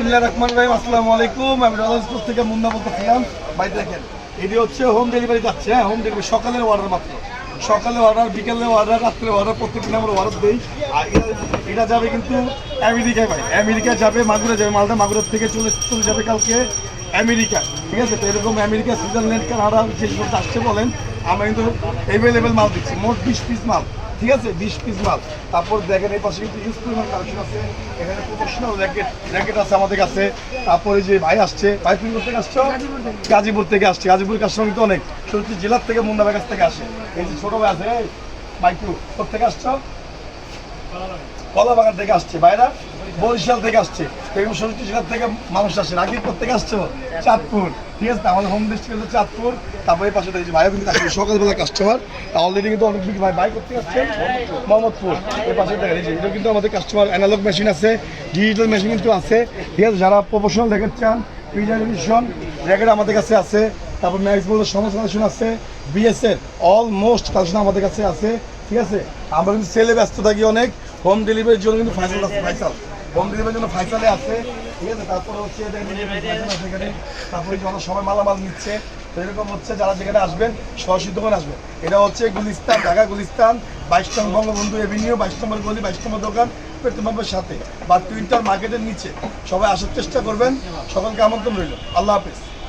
বিসমিল্লাহ রহমান রহিম, আসসালামু আলাইকুম। আমি রাজাজপুর থেকে মুন্না বলতেছিলাম। ভাই, দেখেন, এটি হচ্ছে হোম ডেলিভারি যাচ্ছে হ্যাঁ? হোম ডেলিভারি সকালের অর্ডার মাত্র। সকালে অর্ডার বিকেলে অর্ডার রাত্রে অর্ডার প্রত্যেকদিন আমরা অর্ডার দিই। আর এটা- এটা যাবে কিন্তু আমেরিকায়, ভাই। আমেরিকা যাবে মাগুরা যাবে, মালদা, মাগুরের থেকে চলে চলে যাবে কালকে আমেরিকা। ঠিক আছে? তো এরকম আমেরিকা, সুইজারল্যান্ড, কানাডা, যে সমস্ত আসছে বলেন, আমরা কিন্তু অ্যাভেলেবেল মাল দিচ্ছি। মোট বিশ পিস মাল। ঠিক আছে, বিশ পিস মাল। তারপর দেখেন এই পাশে কিন্তু ইউজ পরিমাণ কালেকশন আছে। এখানে প্রফেশনাল র্যাকেট র্যাকেট আছে আমাদের কাছে। তারপরে যে ভাই আসছে, ভাই তুমি কোথা আসছো? গাজীপুর থেকে আসছে। গাজীপুর কাস্টমার কিন্তু অনেক। সত্যি জেলার থেকে মুন্না ভাই কাছ থেকে আসে। এই যে ছোট ভাই আছে টু কোথা থেকে আসছো? কলাবাগান থেকে আসছে। বাইরা বরিশাল থেকে আসছে। মানুষ আসে চাঁদপুর। ঠিক আছে আমাদের হোম তারপরে পাশে দেখছি কিন্তু সকালবেলা কাস্টমার অলরেডি কিন্তু অনেক ভাই বাইক করতে এই পাশে এটা কিন্তু আমাদের কাস্টমার অ্যানালগ মেশিন আছে ডিজিটাল মেশিন কিন্তু আছে। ঠিক আছে, যারা প্রফেশনাল র্যাকেট চান র্যাকেট আমাদের কাছে আছে। তারপর ম্যাক্স সমস্ত কালেকশন আছে। অলমোস্ট কালেকশন আমাদের কাছে আছে। ঠিক আছে, আমরা কিন্তু সেলে ব্যস্ত থাকি অনেক। হোম ডেলিভারির জন্য কিন্তু ফাইসাল আছে ডেলিভারির জন্য ফাইসালে আছে। ঠিক আছে? তারপরে হচ্ছে এখানে। তারপরে যে সবাই মালামাল নিচ্ছে। এরকম হচ্ছে যারা যেখানে আসবেন, সরাসরি দোকান আসবেন। এটা হচ্ছে গুলিস্তান, ঢাকা গুলিস্তান, বাইশ নম্বর বঙ্গবন্ধু এভিনিউ, বাইশ নম্বর গলি, বাইশ নম্বর দোকান পেট্রোল সাথে। বা টুইন্টার মার্কেটের নিচে। সবাই আসার চেষ্টা করবেন। সকলকে আমন্ত্রণ রইল। আল্লাহ হাফিজ।